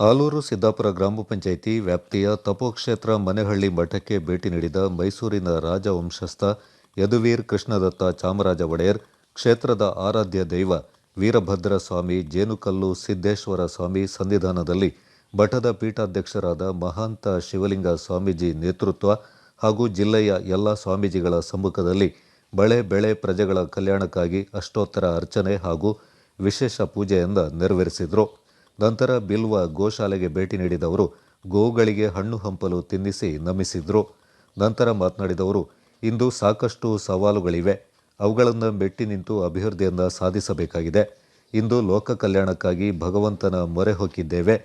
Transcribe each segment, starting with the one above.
ಆಲೂರು ಸಿದ್ದಾಪುರ ಗ್ರಾಮ ಪಂಚಾಯಿತಿ ವ್ಯಾಪ್ತಿಯ ತಪೋಕ್ಷೇತ್ರ ಮನೆಹಳ್ಳಿ ಮಠಕ್ಕೆ ಭೇಟಿ ನೀಡಿದ ಮೈಸೂರಿನ ರಾಜವಂಶಸ್ಥ ಯದುವೀರ್ ಕೃಷ್ಣದತ್ತ ಚಾಮರಾಜ ಒಡೆಯರ್, ಕ್ಷೇತ್ರದ ಆರಾಧ್ಯ ದೈವ ವೀರಭದ್ರ ಸ್ವಾಮಿ ಜೇನುಕಲ್ಲು ಸಿದ್ದೇಶ್ವರ ಸ್ವಾಮಿ ಸನ್ನಿಧಾನದಲ್ಲಿ ಮಠದ ಪೀಠಾಧ್ಯಕ್ಷರಾದ ಮಹಾಂತ ಶಿವಲಿಂಗ ಸ್ವಾಮೀಜಿ ನೇತೃತ್ವ ಹಾಗೂ ಜಿಲ್ಲೆಯ ಎಲ್ಲ ಸ್ವಾಮೀಜಿಗಳ ಸಮ್ಮುಖದಲ್ಲಿ ಬಳೆ ಬೆಳೆ ಪ್ರಜೆಗಳ ಕಲ್ಯಾಣಕ್ಕಾಗಿ ಅಷ್ಟೋತ್ತರ ಅರ್ಚನೆ ಹಾಗೂ ವಿಶೇಷ ಪೂಜೆಯಿಂದ ನೆರವೇರಿಸಿದರು. ನಂತರ ಬಿಲ್ವ ಗೋಶಾಲೆಗೆ ಭೇಟಿ ನೀಡಿದವರು ಗೋವುಗಳಿಗೆ ಹಣ್ಣು ಹಂಪಲು ತಿನ್ನಿಸಿ ನಮಿಸಿದ್ರು. ನಂತರ ಮಾತನಾಡಿದವರು, ಇಂದು ಸಾಕಷ್ಟು ಸವಾಲುಗಳಿವೆ. ಅವುಗಳನ್ನು ಮೆಟ್ಟಿ ನಿಂತು ಅಭಿವೃದ್ಧಿಯನ್ನು ಸಾಧಿಸಬೇಕಾಗಿದೆ. ಇಂದು ಲೋಕ ಕಲ್ಯಾಣಕ್ಕಾಗಿ ಭಗವಂತನ ಮೊರೆ ಹೊಕ್ಕಿದ್ದೇವೆ.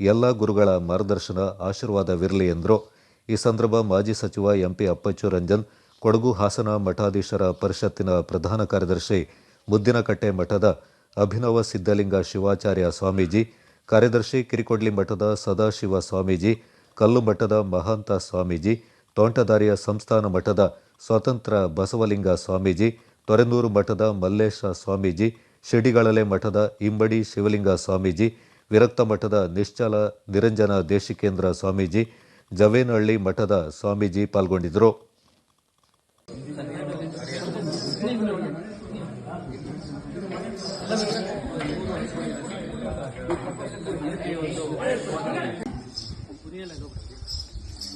ಎಲ್ಲ ಗುರುಗಳ ಮಾರ್ಗದರ್ಶನ ಆಶೀರ್ವಾದವಿರಲಿ ಎಂದರು. ಈ ಸಂದರ್ಭ ಮಾಜಿ ಸಚಿವ ಎಂಪಿ ಅಪ್ಪಚ್ಚು ರಂಜನ್ ಕೊಡಗು ಹಾಸನ ಮಠಾಧೀಶರ ಪರಿಷತ್ತಿನ ಪ್ರಧಾನ ಕಾರ್ಯದರ್ಶಿ ಮುದ್ದಿನಕಟ್ಟೆ ಮಠದ ಅಭಿನವ ಸಿದ್ಧಲಿಂಗ ಶಿವಾಚಾರ್ಯ ಸ್ವಾಮೀಜಿ, ಕಾರ್ಯದರ್ಶಿ ಕಿರಿಕೊಡ್ಲಿ ಮಠದ ಸದಾಶಿವ ಸ್ವಾಮೀಜಿ, ಕಲ್ಲು ಮಠದ ಮಹಾಂತ ಸ್ವಾಮೀಜಿ, ತೋಂಟದಾರಿಯ ಸಂಸ್ಥಾನ ಮಠದ ಸ್ವತಂತ್ರ ಬಸವಲಿಂಗ ಸ್ವಾಮೀಜಿ, ತೊರೆನೂರು ಮಠದ ಮಲ್ಲೇಶ ಸ್ವಾಮೀಜಿ, ಶಿಡಿಗಳಲೆ ಮಠದ ಇಂಬಡಿ ಶಿವಲಿಂಗ ಸ್ವಾಮೀಜಿ, ವಿರಕ್ತ ಮಠದ ನಿಶ್ಚಲ ನಿರಂಜನ ದೇಶಿಕೇಂದ್ರ ಸ್ವಾಮೀಜಿ, ಜವೇನಹಳ್ಳಿ ಮಠದ ಸ್ವಾಮೀಜಿ ಪಾಲ್ಗೊಂಡಿದ್ದರು. Gracias.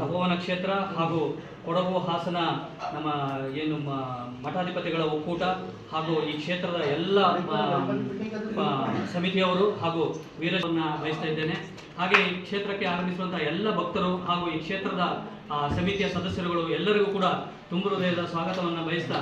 ತಪೋವನ ಕ್ಷೇತ್ರ ಹಾಗೂ ಕೊಡಗು ಹಾಸನ ನಮ್ಮ ಏನು ಮಠಾಧಿಪತಿಗಳ ಒಕ್ಕೂಟ ಹಾಗೂ ಈ ಕ್ಷೇತ್ರದ ಎಲ್ಲ ಸಮಿತಿಯವರು ಹಾಗೂ ವೀರವನ್ನು ಬಯಸ್ತಾ ಇದ್ದೇನೆ. ಹಾಗೆ ಈ ಕ್ಷೇತ್ರಕ್ಕೆ ಆರಂಭಿಸುವಂತಹ ಎಲ್ಲ ಭಕ್ತರು ಹಾಗೂ ಈ ಕ್ಷೇತ್ರದ ಸಮಿತಿಯ ಸದಸ್ಯರುಗಳು ಎಲ್ಲರಿಗೂ ಕೂಡ ತುಂಬ ಹೃದಯದ ಸ್ವಾಗತವನ್ನು ಬಯಸ್ತಾ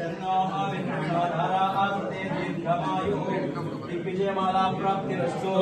चरणों विधारा आस्ते दीर्घमायु दिग्विजय माला प्राप्तिरस्तु